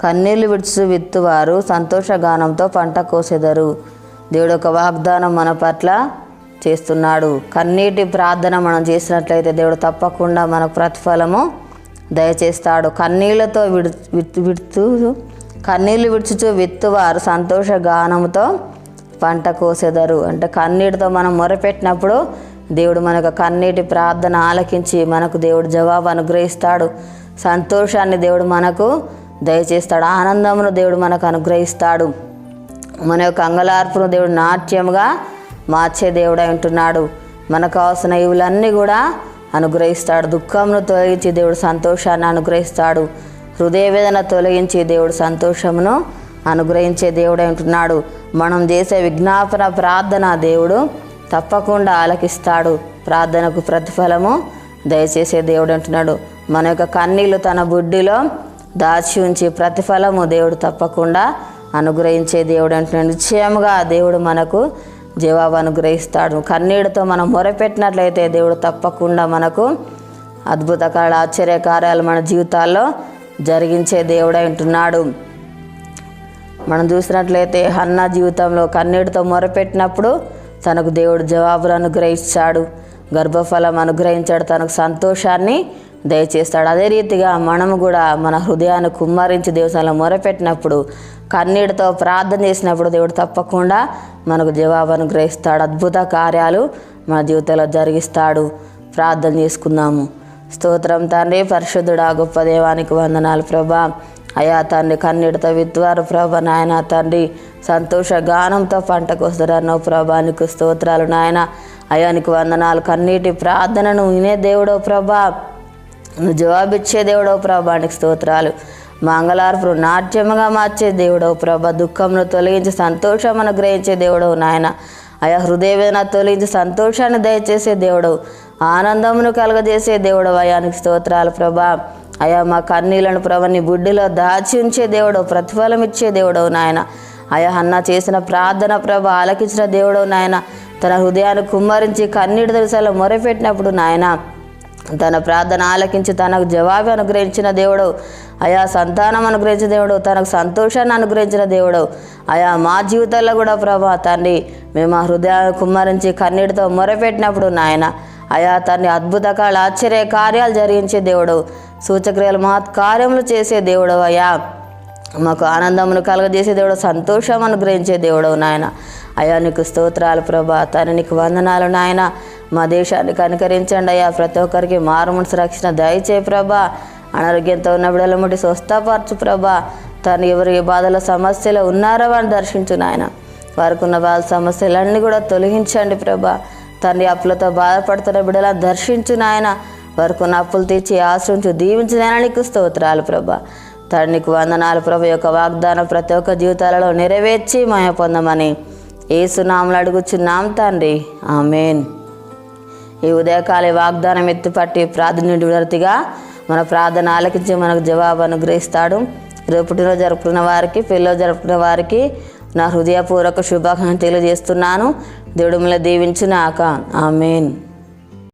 కన్నీళ్ళు విడుచు విత్తువారు సంతోషగానంతో పంట కోసెదరు. దేవుడు ఒక వాగ్దానం మన పట్ల చేస్తున్నాడు. కన్నీటి ప్రార్థన మనం చేసినట్లయితే దేవుడు తప్పకుండా మనకు ప్రతిఫలము దయచేస్తాడు. కన్నీళ్ళతో విడు విత్తు విడుతూ కన్నీళ్ళు విడుచుచు విత్తువారు సంతోష గానంతో పంట కోసెదరు. అంటే కన్నీటితో మనం మొరపెట్టినప్పుడు దేవుడు మనకు కన్నీటి ప్రార్థన ఆలకించి మనకు దేవుడు జవాబు అనుగ్రహిస్తాడు. సంతోషాన్ని దేవుడు మనకు దయచేస్తాడు. ఆనందమును దేవుడు మనకు అనుగ్రహిస్తాడు. మన యొక్క అంగలార్పును దేవుడు నాట్యముగా మార్చే దేవుడై ఉంటున్నాడు. మనకు కావాల్సిన ఇవులన్నీ కూడా అనుగ్రహిస్తాడు. దుఃఖమును తొలగించి దేవుడు సంతోషాన్ని అనుగ్రహిస్తాడు. హృదయ వేదన తొలగించి దేవుడు సంతోషమును అనుగ్రహించే దేవుడై ఉంటున్నాడు. మనం చేసే విజ్ఞాపన ప్రార్థన దేవుడు తప్పకుండా ఆలకిస్తాడు. ప్రార్థనకు ప్రతిఫలము దయచేసే దేవుడు అంటున్నాడు. మన యొక్క కన్నీళ్ళు తన బుడ్డిలో దాచి ఉంచి ప్రతిఫలము దేవుడు తప్పకుండా అనుగ్రహించే దేవుడు అంటున్నాడు. నిశ్చయముగా దేవుడు మనకు జవాబు అనుగ్రహిస్తాడు. కన్నీటితో మనం మొరపెట్టినట్లయితే దేవుడు తప్పకుండా మనకు అద్భుత కాల ఆశ్చర్య కార్యాలు మన జీవితాల్లో జరిగించే దేవుడై ఉంటున్నాడు. మనం చూసినట్లయితే హన్న జీవితంలో కన్నీటితో మొరపెట్టినప్పుడు తనకు దేవుడు జవాబులు అనుగ్రహించాడు గర్భఫలం అనుగ్రహించాడు. తనకు సంతోషాన్ని దయచేస్తాడు. అదే రీతిగా మనము కూడా మన హృదయాన్ని కుమ్మరించి దేవసాలను మొరపెట్టినప్పుడు కన్నీటితో ప్రార్థన చేసినప్పుడు దేవుడు తప్పకుండా మనకు జవాబు అనుగ్రహిస్తాడు. అద్భుత కార్యాలు మన జీవితంలో జరిగిస్తాడు. ప్రార్థన చేసుకుందాము. స్తోత్రం తండ్రి పరిశుద్ధుడా గొప్ప దేవానికి వందనాలు ప్రభా. అయా తండ్రి కన్నీటితో విత్వారు ప్రభ. నాయన తండ్రి సంతోష గానంతో పంటకు వస్తారన్నో ప్రభా. నీకు స్తోత్రాలు నాయన. అయానికి వందనాలు. కన్నీటి ప్రార్థనను వినే దేవుడో ప్రభా. నువ్వు జవాబిచ్చే దేవుడవు ప్రభా నీకు స్తోత్రాలు. మంగళార్పులు నాట్యముగా మార్చే దేవుడవు ప్రభ దుఃఖమును తొలగించి సంతోషం అనుగ్రహించే దేవుడవు నాయన. అయా హృదయవేదన తొలగించి సంతోషాన్ని దయచేసే దేవుడవు. ఆనందమును కలగజేసే దేవుడు అయానికి స్తోత్రాలు ప్రభా. అయా మా కన్నీళ్ళను ప్రభని బుడ్డిలో దాచి ఉంచే దేవుడవు ప్రతిఫలం ఇచ్చే దేవుడవు నాయన. అయా అన్న చేసిన ప్రార్థన ప్రభ ఆలకించిన దేవుడవు నాయన. తన హృదయాన్ని కుమ్మరించి కన్నీటి దశలో మొరపెట్టినప్పుడు నాయన తన ప్రార్థన ఆలకించి తనకు జవాబు అనుగ్రహించిన దేవుడు. ఆయా సంతానం అనుగ్రహించిన దేవుడు. తనకు సంతోషాన్ని అనుగ్రహించిన దేవుడు. ఆయా మా జీవితాల్లో కూడా ప్రభా తండ్రి మేము ఆ హృదయాన్ని కుమ్మరించి కన్నీటితో మొరపెట్టినప్పుడు నాయన అయా తండ్రి అద్భుతకాల ఆశ్చర్య కార్యాలు జరిగించే దేవుడు. సూచక్రియలు మహత్ కార్యములు చేసే దేవుడు అయా. మాకు ఆనందమును కలగజేసే దేవుడు. సంతోషం అనుగ్రహించే దేవుడు నాయన. అయ్యా నీకు స్తోత్రాలు ప్రభా. తను నీకు వందనాలు నాయన. మా దేశాన్ని కనికరించండి అయ్యా. ప్రతి ఒక్కరికి మారుమనసు రక్షణ దయచే ప్రభా. అనారోగ్యంతో ఉన్న బిడల ముట్టి స్వస్థపరచు ప్రభా. తను ఎవరు ఏ బాధల సమస్యలు ఉన్నారో వాడిని దర్శించు నాయన. వారికి ఉన్న బాధ సమస్యలన్నీ కూడా తొలగించండి ప్రభా. తండ్రి అప్పులతో బాధపడుతున్న బిడ్డలను దర్శించు నాయన. వారికి ఉన్న అప్పులు తీర్చి ఆశ్రయించు దీవించిన నీకు స్తోత్రాలు ప్రభా. తండ్రి నీకు వందనాలు ప్రభు. యొక్క వాగ్దానం ప్రతి ఒక్క జీవితాలలో నెరవేర్చి మాయ పొందమని ఏసునాములు అడుగుచున్నాం తండ్రి. ఆమెన్. ఈ ఉదయకాల వాగ్దానం ఎత్తుపట్టి ప్రార్థన విడతిగా మన ప్రార్థన ఆలకించి మనకు జవాబు అనుగ్రహిస్తాడు. రేపు పుట్టినరోజు జరుపుకున్న వారికి పెళ్ళిలో జరుపుకున్న వారికి నా హృదయపూర్వక శుభాకాంక్షలు తెలియజేస్తున్నాను. దేవుడు మిమ్మల్ని దీవించునాక. ఆమెన్.